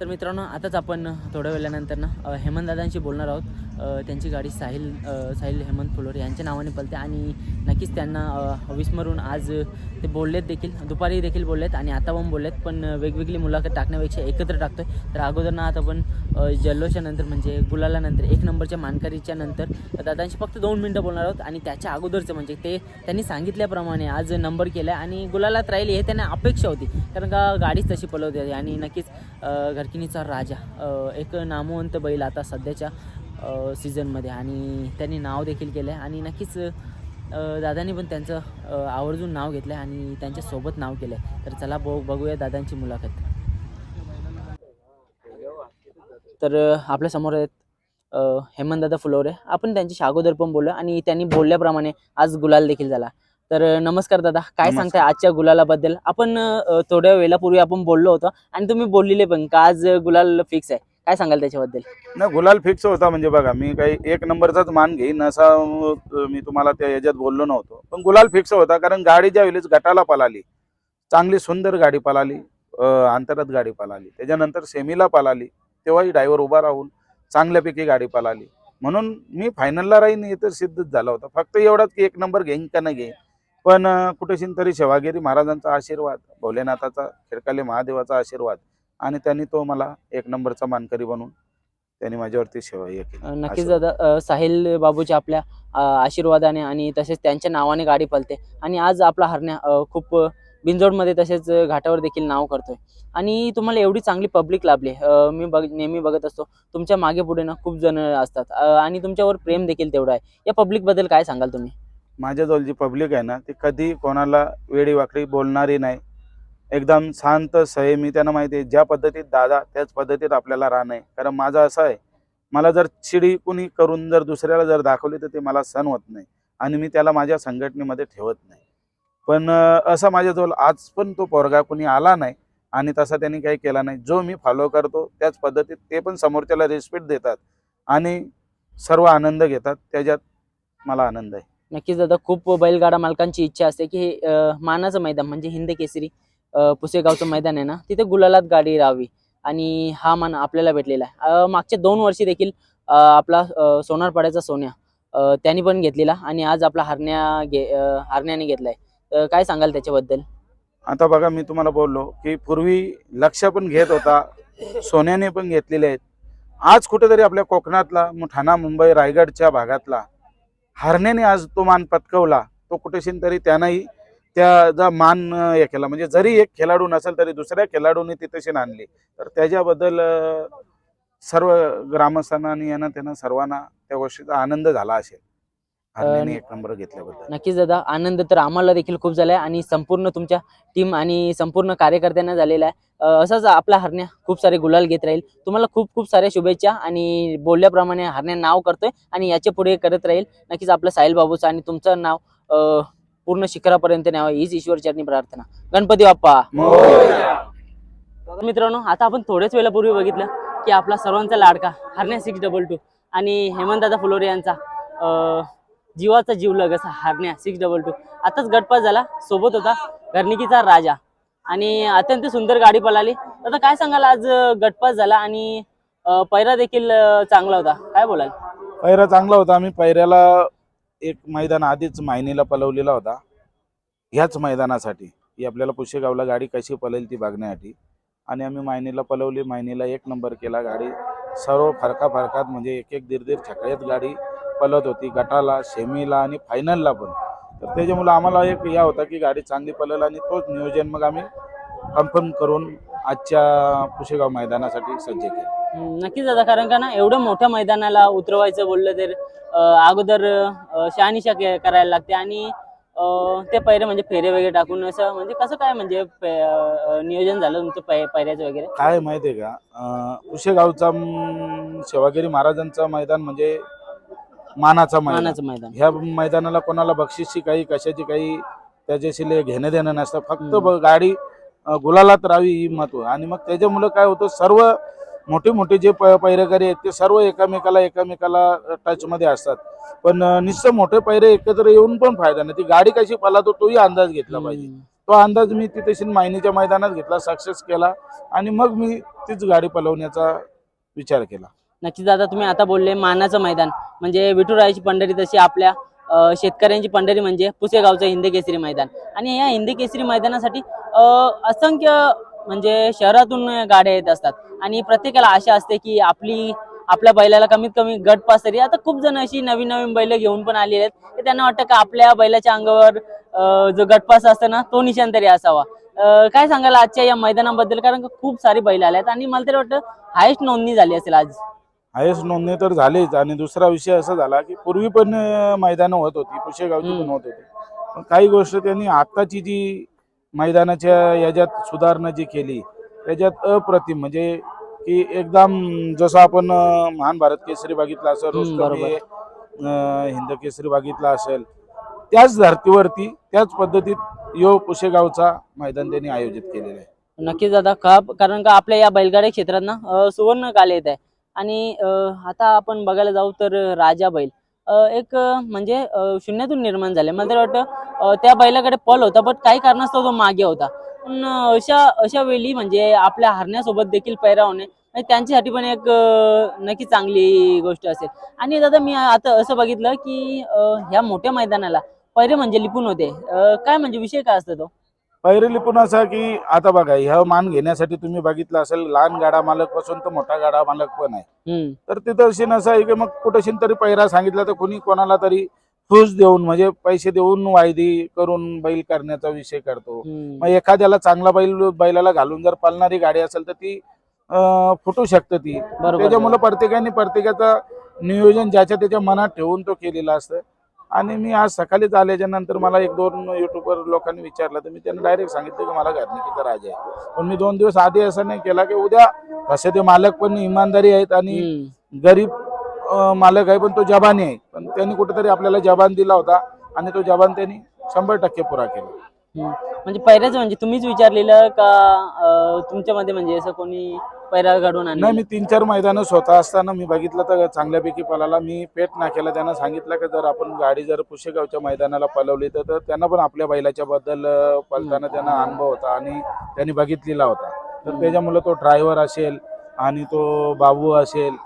तर मित्रांनो आताच आपण थोड्या वेळानंतर ना अ, हेमंतदादांशी बोलणार आहोत. त्यांची गाडी साहिल साहिल हेमंत फुलोर यांच्या नावाने पलते आणि नक्कीच त्यांना विस्मरून आज ते बोललेत देखील दुपारी देखील बोललेत आणि आता पण बोललेत पण वेगवेगळी मुलाखत टाकण्यापेक्षा एकत्र टाकतोय. तर अगोदर ना आता आपण जल्लोच्या नंतर म्हणजे गुलालानंतर एक नंबरच्या मानकरीच्या नंतर दादांशी फक्त दोन मिनटं बोलणार आहोत आणि त्याच्या अगोदरचं म्हणजे ते त्यांनी सांगितल्याप्रमाणे आज नंबर केला आणि गुलालात राहील हे त्यांना अपेक्षा होती. कारण का गाडीच तशी पलवते आणि नक्कीच घरकिणीचा घरकिनीचा राजा एक नामवंत बैल आता सध्याच्या सीझनमध्ये आणि त्यांनी नाव देखील केलं आहे आणि नक्कीच दादांनी पण त्यांचं आवर्जून नाव घेतलं आहे आणि त्यांच्यासोबत नाव केलं आहे तर चला बघ बघूया दादांची मुलाखत. तर आपल्यासमोर आहेत हेमंतदादा फुलोरे. आपण त्यांच्याशी अगोदर पण बोललो आणि त्यांनी बोलल्याप्रमाणे आज गुलाल देखील झाला. तर नमस्कार दादा. काय. सांगताय आजच्या गुलालाबद्दल? आपण थोड्या वेळापूर्वी आपण बोललो होतो आणि तुम्ही बोललेले पण का आज गुलाल फिक्स आहे? काय सांगाल त्याच्याबद्दल? ना गुलाल फिक्स होता म्हणजे बघा मी काही एक नंबरचाच मान घेईन असा मी तुम्हाला त्या याच्यात बोललो नव्हतो. पण गुलाल फिक्स होता कारण गाडी ज्या वेळेस गटाला पलाली चांगली सुंदर गाडी पलाली अंतरात गाडी पलाली त्याच्यानंतर सेमीला पलाली तेव्हाही ड्रायव्हर उभा राहून चांगल्यापैकी गाडी पलाली. म्हणून मी फायनलला राहीन हे तर सिद्धच झाला होता. फक्त एवढाच की एक नंबर घेईन का नाही घेईन. पण कुठेशीन तरी शेवागिरी महाराजांचा आशीर्वाद भोलेनाथाचा खेडकाले महादेवाचा आशीर्वाद आणि त्यांनी तो मला एक नंबरचा मानकरी बनवून त्यांनी माझ्यावरती सेवा हे केली. नक्कीच. दादा साहिल बाबूच्या आपल्या आशीर्वादाने आणि तसेच त्यांच्या नावाने गाडी पळते आणि आज आपला हरण्या खूप अ, बिनजोडमध्ये तसेच घाटावर देखील नाव करतोय. आणि तुम्हाला एवढी चांगली पब्लिक लाभली. मी बघ नेहमी बघत असतो तुमच्या मागे पुढे ना खूप जण असतात. आणि तुमच्यावर प्रेम देखील तेवढं आहे. या पब्लिकबद्दल काय सांगाल तुम्ही? माझ्याजवळ जी पब्लिक आहे ना ती कधी कोणाला वेडी वाकडी बोलणारी नाही. एकदम शांत संयमी त्यांना माहिती आहे ज्या पद्धतीत दादा त्याच पद्धतीत आपल्याला राहणं आहे. कारण माझं असं आहे मला जर चिडी कुणी करून जर दुसऱ्याला जर दाखवली तर ते मला सण होत नाही. आणि मी त्याला माझ्या संघटनेमध्ये ठेवत नाही. पण असा असं माझ्याजवळ आज पण तो पोरगा कुणी आला नाही आणि तसा त्यांनी काही केला नाही. जो मी फॉलो करतो त्याच पद्धतीत ते पण समोरच्याला रिस्पेक्ट देतात आणि सर्व आनंद घेतात. त्याच्यात मला आनंद आहे. नक्कीच दादा खूप बैलगाडा मालकांची इच्छा असते की हे मानाचं मैदान म्हणजे हिंद केसरी. पुसेगावचं मैदान आहे ना तिथे गुलालात गाडी राहावी. आणि हा मान आपल्याला भेटलेला आहे. मागच्या दोन वर्षी देखील आपला सोनारपाड्याचा सोन्या त्यांनी पण घेतलेला आणि आज आपला हरण्या घे हरण्याने घेतलाय. काय सांगाल त्याच्याबद्दल? आता बघा मी तुम्हाला बोललो की पूर्वी लक्ष पण घेत होता सोन्याने पण घेतलेले आहेत. आज कुठेतरी आपल्या कोकणातला मग ठाणा मुंबई रायगडच्या भागातला हरण्याने आज तो मान पटकवला. तो कुठेशीन तरी त्यानंही त्याचा मान हे केला. म्हणजे जरी एक खेळाडू नसेल तरी दुसऱ्या खेळाडूने ती तशी आणली तर त्याच्याबद्दल सर्व ग्रामस्थांना आणि यांना त्यांना सर्वांना त्या गोष्टीचा आनंद झाला असेल. एक नंबर घेतल्याबद्दल. नक्कीच दादा आनंद तर आम्हाला देखील खूप झालाय आणि संपूर्ण तुमच्या टीम आणि संपूर्ण कार्यकर्त्यांना झालेला आहे. असाच आपला हरण्या खूप सारे गुलाल घेत राहील. तुम्हाला खूप खूप साऱ्या शुभेच्छा आणि बोलल्याप्रमाणे हरण्या नाव करतोय आणि याच्यापुढे करत राहील. नक्कीच आपलं साहिल बाबूचं आणि तुमचं नाव पूर्ण शिखरापर्यंत न्यावा हीच ईश्वर चरणी प्रार्थना. गणपती बाप्पा. मित्रांनो आता आपण थोड्याच वेळापूर्वी बघितलं की आपला सर्वांचा लाडका हरण्या सिक्स डबल टू आणि हेमंतदादा फुलोरे यांचा जीवाचा जीवलग असा हरण्या सिक्स डबल टू आताच गटपास झाला सोबत होता घरणिकीचा राजा. आणि अत्यंत सुंदर गाडी पळाली. आता काय सांगाल आज गटपास झाला आणि पैरा देखील चांगला होता. काय बोलाल? पैरा चांगला होता. आम्ही पैऱ्याला एक मैदान आधीच मायनीला पलवलेला होता. ह्याच मैदानासाठी. ही आपल्याला पुशेगावला गाडी कशी पलेल ती बघण्यासाठी. आणि आम्ही मायनीला पलवली. मायनीला एक नंबर केला. गाडी सर्व फरका फरकात म्हणजे एक एक दीड दीड छकड्यात गाडी पलत होती. गटाला सेमीला आणि फायनलला पण. तर त्याच्यामुळे आम्हाला एक या होता की गाडी चांगली पळेल आणि तोच नियोजन मग आम्ही कन्फर्म करून आजच्या पुशेगाव मैदानासाठी सज्ज केलं. नक्कीच दादा कारण का ना एवढ्या मोठ्या मैदानाला उतरवायचं बोललं तर अगोदर शहानिशा के- करायला लागते आणि ते पैरे म्हणजे फेरे वगैरे टाकून असं म्हणजे कसं काय म्हणजे नियोजन झालं तुमचं पैऱ्याचं वगैरे? काय माहितीये का? उशेगावचा सेवागिरी महाराजांचा मैदान म्हणजे मानाचा मैदान. मानाचं मैदान. ह्या मैदानाला कोणाला बक्षीसची काही कशाची काही त्याच्याशी घेणं देणं नसतं. फक्त गाडी गुलालात राहावी ही महत्त्व. आणि मग त्याच्यामुळे काय होतं सर्व मोठे मोठे जे प- पैरेकरी आहेत ते सर्व एकामेकाला एकामेकाला टच मध्ये असतात. पण नुसतं मोठे पैरे एकत्र येऊन पण फायदा नाही. ती गाडी कशी पळतो तोही अंदाज घेतला पाहिजे. तो अंदाज मी तिथे मायनीच्या मैदानात घेतला सक्सेस केला. आणि मग मी तीच गाडी पलवण्याचा विचार केला. नक्कीच दादा तुम्ही आता बोलले मानाचं मैदान. म्हणजे विठुरायाची पंढरी तशी आपल्या शेतकऱ्यांची पंढरी म्हणजे पुसेगावचं हिंदी केसरी मैदान. आणि या हिंदी केसरी मैदानासाठी असंख्य म्हणजे शहरातून गाड्या येत असतात. आणि प्रत्येकाला आशा असते की आपली आपल्या बैलाला कमीत कमी गट पास तरी. आता खूप जण अशी नवीन नवीन बैल घेऊन पण आलेली आहेत. की त्यांना वाटतं का आपल्या बैलाच्या अंगावर जो गटपास असतो ना तो निशाण तरी असावा. काय सांगाल आजच्या या मैदानाबद्दल? कारण खूप सारी बैल आल्यात आणि मला तरी वाटतं हायेस्ट नोंदणी झाली असेल आज. हायस्ट नोंदणी तर झालीच. आणि दुसरा विषय असा झाला की पूर्वी पण मैदानं होत होती पुशेगावची. पण होत होती. पण काही गोष्ट त्यांनी आत्ताची जी मैदानाच्या याच्यात सुधारणा जी केली त्याच्यात अप्रतिम. म्हणजे की एकदम जसं आपण महान भारत केसरी बघितला असेल हिंद केसरी बघितला असेल त्याच धर्तीवरती त्याच पद्धतीत यो पुशेगावचा मैदान त्यांनी आयोजित केलेला आहे. नक्कीच दादा का कारण का आपल्या या बैलगाडी क्षेत्रात ना सुवर्ण काल येत आहे. आणि आता आपण बघायला जाऊ तर राजा बैल. एक म्हणजे शून्यातून निर्माण झाले. मला तर वाटतं त्या बैलाकडे पल होता बट काही कारणास्तव तो मागे होता. पण अशा अशा वेळी म्हणजे आपल्या हरण्यासोबत देखील पैरा होणे म्हणजे त्यांच्यासाठी पण एक नक्की चांगली गोष्ट असेल. आणि दादा मी आता असं बघितलं की ह्या मोठ्या मैदानाला पैरे म्हणजे लिपून होते. काय म्हणजे विषय काय असतो तो? पहिरेली पण असा की आता बघा ह्या मान घेण्यासाठी तुम्ही बघितलं असेल लहान गाडा मालकपासून तर मोठा गाडा मालक पण आहे. तर तिथं अशी नसं आहे की मग कुठेशी तरी पैरा सांगितला तर कोणी कोणाला तरी फूस देऊन म्हणजे पैसे देऊन वायदी करून बैल करण्याचा विषय करतो. मग एखाद्याला चांगला बैल बैलाला घालून जर पळणारी गाडी असेल तर ती फुटू शकते ती. त्याच्यामुळे प्रत्येकाने प्रत्येकाचं नियोजन ज्याच्या त्याच्या मनात ठेवून तो केलेला असतं. आणि मी आज सकाळीच आल्याच्यानंतर मला एक दोन युट्यूबवर लोकांनी विचारलं तर मी त्यांना डायरेक्ट सांगितलं की मला घरनिकीचा राजा आहे. पण मी दोन दिवस आधी असं नाही केला की उद्या तसे ते मालक पण इमानदारी आहेत आणि गरीब मालक आहे पण तो जबानी आहे. पण त्यांनी कुठेतरी आपल्याला जबान दिला होता आणि तो जबान त्यांनी शंभर टक्के पुरा केला. म्हणजे पैऱ्याचं म्हणजे तुम्हीच विचारलेलं का तुमच्यामध्ये म्हणजे असं कोणी पैरा घडवून नाही आणलं मी तीन चार मैदानं स्वतः असताना मी बघितलं तर चांगल्यापैकी पळाला. मी पेट नाक्याला त्यांना सांगितलं की जर आपण गाडी जर पुशेगावच्या मैदानाला पळवली तर तर त्यांना पण आपल्या बैलाच्या बद्दल पळताना त्यांना अनुभव होता आणि त्यांनी बघितलेला होता. तर त्याच्यामुळे तो ड्रायव्हर असेल आणि तो बाबू असेल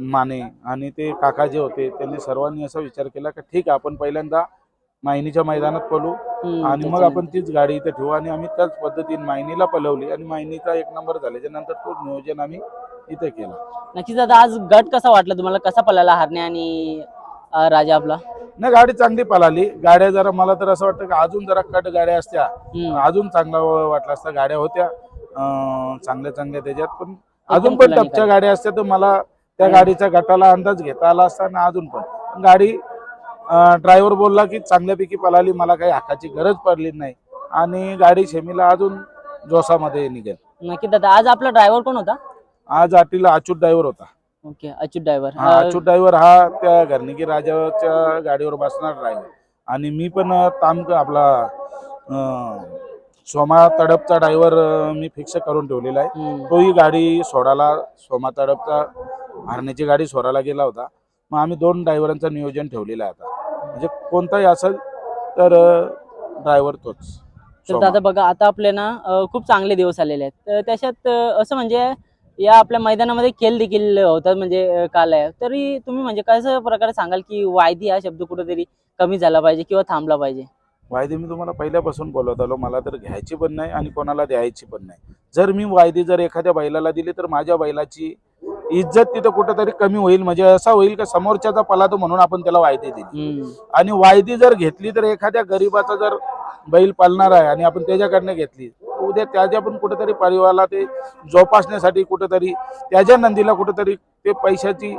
माने आणि ते काका जे होते त्यांनी सर्वांनी असा विचार केला की ठीक आहे आपण पहिल्यांदा मायनीच्या मैदानात पळू. आणि मग. आपण तीच गाडी इथे ठेवू. आणि आम्ही त्याच पद्धतीने मायनीला पलवली आणि मायनीचा एक नंबर झाल्याच्यानंतर तो नियोजन आम्ही इथे केलं. नक्कीच दादा आज गट कसा वाटला तुम्हाला? कसा पळाला हरणे आणि अं, राजा आपला? नाही गाडी चांगली पळाली. गाड्या जरा मला तर असं वाटतं की अजून जरा कट गाड्या असत्या. हम्म. अजून चांगला वाटला असता गाड्या होत्या. अं, चांगल्या चांगल्या त्याच्यात. पण अजून पण टपच्या. गाड्या असत्या तर मला त्या. गाडीच्या गटाला अंदाज घेता आला असता आणि अजून पण. पण गाडी ड्रायव्हर बोलला की चांगल्यापैकी पळाली मला काही हाकाची गरज पडली नाही. आणि गाडी शेमीला अजून जोसामध्ये निघेल. नक्की दादा आज आपला ड्रायव्हर कोण होता? आज आटीला अच्युत ड्रायव्हर होता. Okay Achyut driver. हा अच्युत ड्रायव्हर हा त्या घरनिकी राजाच्या गाडीवर बसणार ड्रायव्हर. आणि मी पण ताम आपला अं, सोमा तडपचा ड्रायव्हर मी फिक्स करून ठेवलेला आहे. तोही गाडी सोडायला सोमा तडपचा हरण्याची गाडी सोडायला गेला होता. मग आम्ही दोन ड्रायव्हरांचं नियोजन ठेवलेलं आहे आता. म्हणजे कोणताही असेल तर ड्रायव्हर तोच. तर. दादा बघा आता आपले ना खूप चांगले दिवस आलेले आहेत. तर त्याच्यात असं म्हणजे या आपल्या मैदानामध्ये खेळ देखील होतात म्हणजे काल आहे. तरी तुम्ही म्हणजे कसं प्रकारे सांगाल की वायदी हा शब्द कुठेतरी कमी झाला पाहिजे किंवा थांबला पाहिजे? वायदे मी तुम्हाला पहिल्यापासून बोलत आलो. मला तर घ्यायची पण नाही आणि कोणाला द्यायची पण नाही. जर मी वायदी जर एखाद्या बैलाला दिली तर माझ्या बैलाची इज्जत तिथं कुठंतरी कमी होईल म्हणजे असा होईल का समोरच्याचा पलातो म्हणून आपण त्याला वायदी दिली. आणि वायदी जर घेतली तर एखाद्या गरीबाचा जर बैल पालणार आहे आणि आपण त्याच्याकडनं घेतली तर उद्या त्याच्या पण कुठेतरी परिवाराला ते जोपासण्यासाठी कुठेतरी त्याच्या नंदीला कुठेतरी ते पैशाची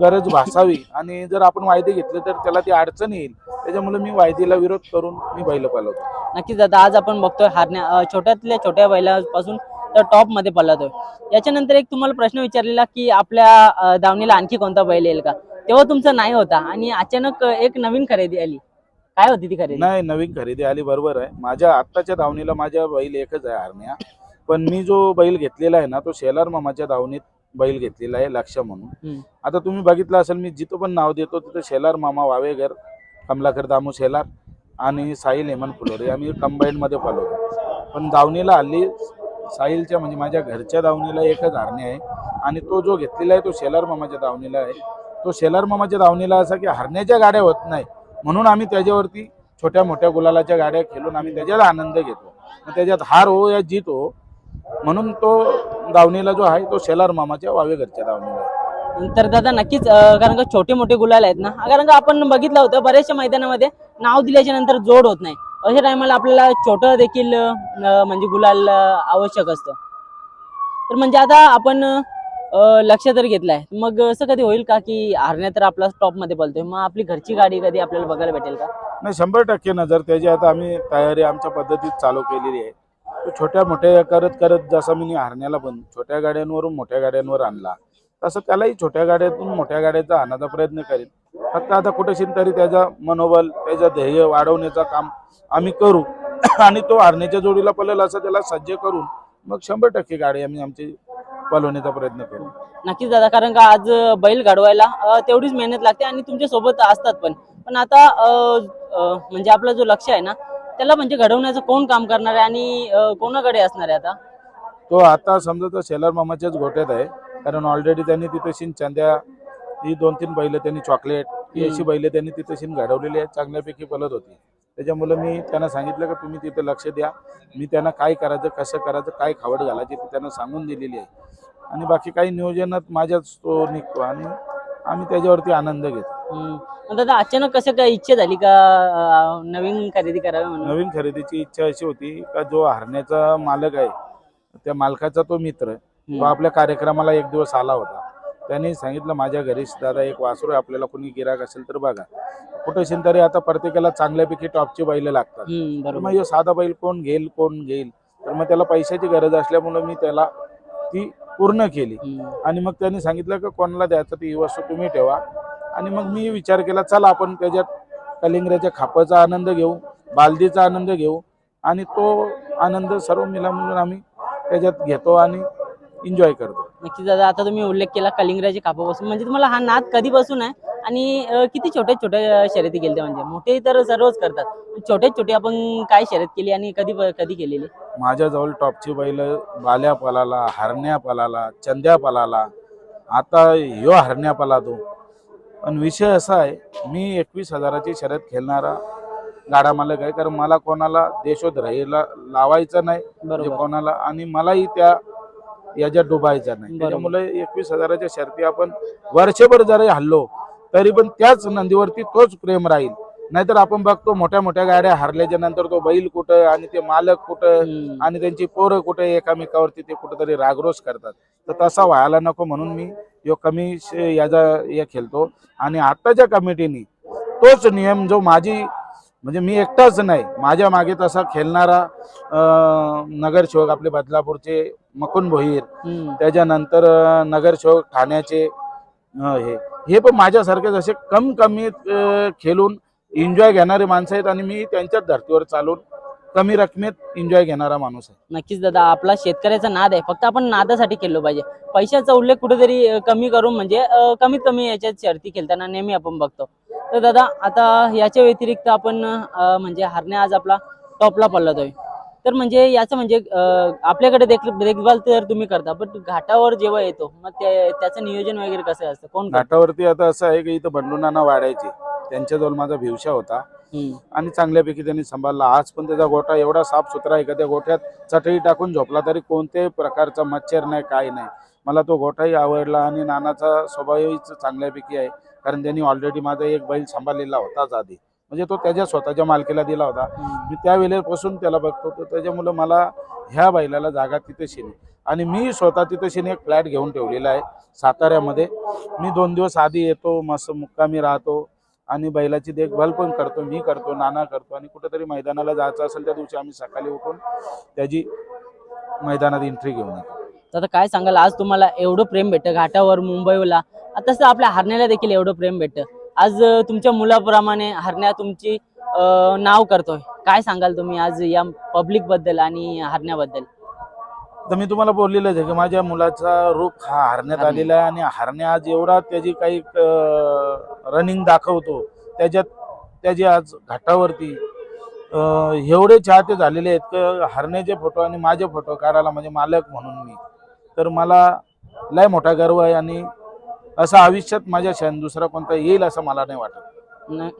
गरज भासावी. आणि जर आपण वायदे घेतले तर त्याला ती अडचण येईल. त्याच्यामुळे मी वायदीला विरोध करून मी बैल पालवतो. नक्कीच दादा आज आपण बघतोय हारण्या छोट्यातल्या छोट्या बैलापासून तर टॉपमध्ये पळतोय याच्यानंतर एक तुम्हाला प्रश्न विचारलेला की आपल्या दावणीला आणखी कोणता बैल येईल का? तेव्हा तुमचा नाही होता आणि अचानक एक नवीन खरेदी आली. काय होती ती खरेदी? नाही नवीन खरेदी आली बरोबर आहे. माझ्या आत्ताच्या धावणीला माझ्या बैल एकच आहे हरण्या पण मी जो बैल घेतलेला आहे ना तो शेलार मामाच्या धावणीत बैल घेतलेला आहे लक्ष म्हणून. आता तुम्ही बघितलं असेल मी जिथं पण नाव देतो तिथं शेलार मामा वावेगर कमलाकर दामू शेलार आणि साहिल हेमंत फुलोरे. आम्ही कंबाईनमध्ये पळवतो पण दावणीला हल्ली साहिलच्या म्हणजे माझ्या घरच्या दावणीला एकच हरणे आहे. आणि तो जो घेतलेला आहे तो शेलार मामाच्या दावणीला आहे. तो शेलार मामाच्या दावणीला असा की हरण्याच्या गाड्या होत नाही. म्हणून आम्ही त्याच्यावरती छोट्या मोठ्या गुलालाच्या गाड्या खेळून आम्ही त्याच्यात आनंद घेतो. त्याच्यात हार हो या जीत हो. म्हणून तो दावणीला जो आहे तो शेलार मामाच्या वावे घरच्या दावणीला आहे. तर दादा नक्कीच कारण का छोटे मोठे गुलाल आहेत ना? कारण का आपण बघितलं होतं बऱ्याचशा मैदानामध्ये नाव दिल्याच्या नंतर जोड होत नाही. अशा टायमाला आपल्याला छोटं देखील म्हणजे गुलाल आवश्यक असतं. तर म्हणजे आता आपण लक्ष तर घेतलंय. मग असं कधी होईल का की हरण्या तर आपला स्टॉपमध्ये बोलतोय मग आपली घरची गाडी कधी आपल्याला बघायला भेटेल का? नाही शंभर टक्के नजर त्याची. आता आम्ही तयारी आमच्या पद्धतीत चालू केलेली आहे. छोट्या मोठ्या करत करत जसं मी हरण्याला पण छोट्या गाड्यांवरून मोठ्या गाड्यांवर आणला तसं त्यालाही छोट्या गाड्यातून मोठ्या गाड्याचा आणायचा प्रयत्न करेल फक्त आता कुठेशी तरी त्याचा मनोबल त्याचं ध्येय वाढवण्याचं काम आम्ही करू. आणि तो हरण्याच्या जोडीला पळेल असं त्याला सज्ज करून मग शंभर टक्के गाडी आम्ही आमची पळवण्याचा प्रयत्न करू. नक्कीच दादा कारण का आज बैल घडवायला तेवढीच मेहनत लागते आणि तुमच्यासोबत असतात पण. पण आता म्हणजे आपलं जो लक्ष आहे ना त्याला म्हणजे घडवण्याचं कोण काम करणार आहे आणि कोणाकडे असणार आहे आता? तो आता समजा तो शेलार मामाच्याच गोट्यात आहे. कारण ऑलरेडी त्यांनी तिथं चंद्या ही दोन तीन बैल त्यांनी चॉकलेट ही अशी बैल त्यांनी तिथं शिन घडवलेली आहेत चांगल्यापैकी पलत होती. त्याच्यामुळे मी त्यांना सांगितलं की तुम्ही तिथं लक्ष द्या. मी त्यांना काय करायचं कसं करायचं काय खावड घालायची ती त्यांना सांगून दिलेली आहे. आणि बाकी काही नियोजनात माझ्याच तो निघतो आणि आम्ही त्याच्यावरती आनंद घेतो. दादा अचानक कसं काय इच्छा झाली का नवीन खरेदी करावी म्हणून? नवीन खरेदीची इच्छा अशी होती का जो हरण्याचा मालक आहे त्या मालकाचा तो मित्र तो. आपल्या कार्यक्रमाला एक दिवस आला होता. त्यांनी सांगितलं माझ्या घरी दादा एक वासरू आहे आपल्याला कोणी गिराक असेल तर बघा. कुठे तरी आता प्रत्येकाला चांगल्यापैकी टॉपची बैल लागतात. हम्म, तर मग ह्यो साधा बैल कोण घेईल कोण घेईल? तर मग त्याला पैशाची गरज असल्यामुळे मी त्याला ती पूर्ण केली. आणि मग त्यांनी सांगितलं की कोणाला द्यायचं ती वस्तू तुम्ही ठेवा. आणि मग मी विचार केला चला आपण त्याच्यात कलिंगऱ्याच्या खापाचा आनंद घेऊ बालदीचा आनंद घेऊ. आणि तो आनंद सर्व मिला म्हणून आम्ही त्याच्यात घेतो आणि एन्जॉय करतो. नक्कीच दादा आता तुम्ही उल्लेख केला कलिंगराची कापापासून. म्हणजे तुम्हाला हा नाद कधीपासून आहे? आणि अं, किती छोटे छोटे अं, शर्यती केल्या म्हणजे? मोठे तर सर्वच करतात. छोटे छोटे आपण काय शर्यत केली आणि कधी कधी केलेली? माझ्याजवळ टॉपची बैल बाल्या पलाला हरण्या पलाला चंद्या पलाला. आता ह्यो हरण्या पलातो पण विषय असा आहे मी एकवीस हजाराची शर्यत खेळणारा गाडा मालक आहे. कारण मला कोणाला देशोध राहीला लावायचा नाही. म्हणजे बरोबर. कोणाला आणि मलाही त्या याच्यात डुबायचा नाही. त्याच्यामुळे एकवीस हजाराच्या शर्ती आपण वर्षभर जरी हल्लो तरी पण त्याच नंदीवरती तोच प्रेम राहील नाहीतर आपण बघतो मोठ्या मोठ्या गाड्या हरल्याच्या नंतर तो बैल कुठं आणि ते मालक कुठं. आणि त्यांची पोरं कुठे एकामेकावरती ते कुठेतरी रागरोष करतात तर तसा व्हायला नको म्हणून मी यो कमी याचा हे खेळतो आणि आत्ताच्या कमिटीने तोच नियम जो माझी म्हणजे मी एकटाच नाही. माझ्या मागे तसा खेळणारा नगरसेवक आपले बदलापूरचे मकुन भोईर. त्याच्यानंतर नगरसेवक ठाण्याचे हे. हे पण माझ्यासारखे जसे कम कमी अं, खेळून एन्जॉय घेणारे माणसं आहेत आणि मी त्यांच्याच धर्तीवर चालून कमी रकमेत एन्जॉय घेणारा माणूस आहे. नक्कीच दादा आपला शेतकऱ्याचा नाद आहे. फक्त आपण नादासाठी केलं पाहिजे. पैशाचा उल्लेख कुठेतरी कमी करून म्हणजे कमीत कमी याच्यात शर्ती खेळताना नेहमी आपण बघतो. तर दादा आता याच्या व्यतिरिक्त आपण म्हणजे हरण्या आज आपला टॉपला पडला तर म्हणजे याचं म्हणजे आपल्याकडे देख देखभाल तर तुम्ही करता पण घाटावर जेव्हा येतो मग ते त्याचं नियोजन वगैरे कसं असतं? कोण? घाटावरती आता असं आहे की इथं बंडूनाना वाढायचे. त्यांच्याजवळ माझा भिवशा होता. आणि चांगल्यापैकी त्यांनी सांभाळला. आज पण त्याचा गोठा एवढा साफ सुथरा आहे का त्या गोठ्यात चटई टाकून झोपला तरी कोणत्याही प्रकारचा मच्छर नाही काय नाही. मला तो गोठाही आवडला आणि नानाचा स्वभावही चांगल्यापैकी आहे. कारण त्यांनी ऑलरेडी माझा एक बैल सांभाळलेला होताच आधी. म्हणजे तो त्याच्या स्वतःच्या मालकीला दिला होता. मी त्या वेळेपासून त्याला बघतो तर त्याच्यामुळं मला ह्या बैलाला जागा तिथे शिने आणि मी स्वतः तिथे शिने एक फ्लॅट घेऊन ठेवलेला आहे साताऱ्यामध्ये. मी दोन दिवस आधी येतो मस्त मुक्कामी राहतो आणि बैलाची देखभाल पण करतो मी करतो नाना करतो. आणि कुठेतरी मैदानाला जायचं असेल त्या दिवशी आम्ही सकाळी उठून त्याची मैदानात एंट्री घेऊन येतो. तर आता काय सांगाल आज तुम्हाला एवढं प्रेम भेटतं घाटावर मुंबईला. तसं आपल्या हरण्याला देखील एवढं प्रेम भेटतं. आज तुमच्या मुलाप्रमाणे हरण्या तुमची नाव करतोय. काय सांगाल तुम्ही आज या पब्लिकबद्दल आणि हरण्याबद्दल? तर मी तुम्हाला बोललेलंच आहे की माझ्या मुलाचा रूप हा हरण्यात हरणे. आलेला आहे आणि हरण्या आज एवढा त्याची काही रनिंग दाखवतो. त्याच्यात त्याची आज घाटावरती एवढे चाहते झालेले आहेत की हरण्याचे फोटो आणि माझे फोटो काढायला म्हणजे मालक म्हणून मी. तर मला लय मोठा गर्व आहे आणि असं आयुष्यात माझ्या क्षण दुसरा कोणता येईल असं मला नाही वाटत.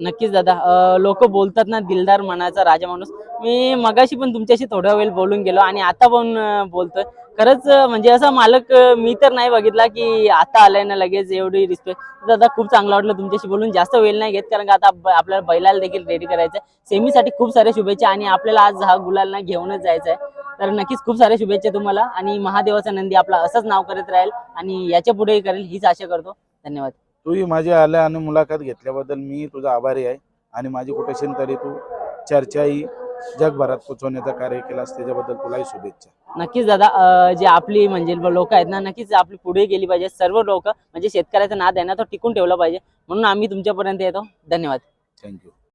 नक्कीच दादा लोक बोलतात ना दिलदार मनाचा राजा माणूस. मी मगाशी पण तुमच्याशी थोडा वेळ बोलून गेलो आणि आता पण बोलतोय. खरंच म्हणजे असा मालक मी तर नाही बघितला की आता आलाय ना लगेच एवढी रिस्पेक्ट दादा खूप चांगलं वाटलं तुमच्याशी बोलून. जास्त वेळ नाही घेत कारण आता आपल्याला बैलाला देखील रेडी करायचं सेमीसाठी खूप साऱ्या शुभेच्छा आणि आपल्याला आज हा गुलाल ना घेऊनच जायचं आहे तर नक्कीच खूप साऱ्या शुभेच्छा तुम्हाला आणि महादेवाचा नंदी आपला असंच नाव करत राहील आणि याच्या पुढेही करेल हीच आशा करतो. धन्यवाद. तूही माझ्या आल्या आणि मुलाखत घेतल्याबद्दल मी तुझा आभारी आहे आणि माझी कुठेशीन तरी तू चर्चा ही जगभरात पोचवण्याचं कार्य केलास त्याच्याबद्दल तुलाही शुभेच्छा. नक्कीच दादा जे आपली म्हणजे लोक आहेत ना नक्कीच आपली पुढे गेली पाहिजे. सर्व लोक म्हणजे शेतकऱ्याचा नाद आहे ना तो टिकून ठेवला पाहिजे. म्हणून आम्ही तुमच्यापर्यंत येतो. धन्यवाद. थँक्यू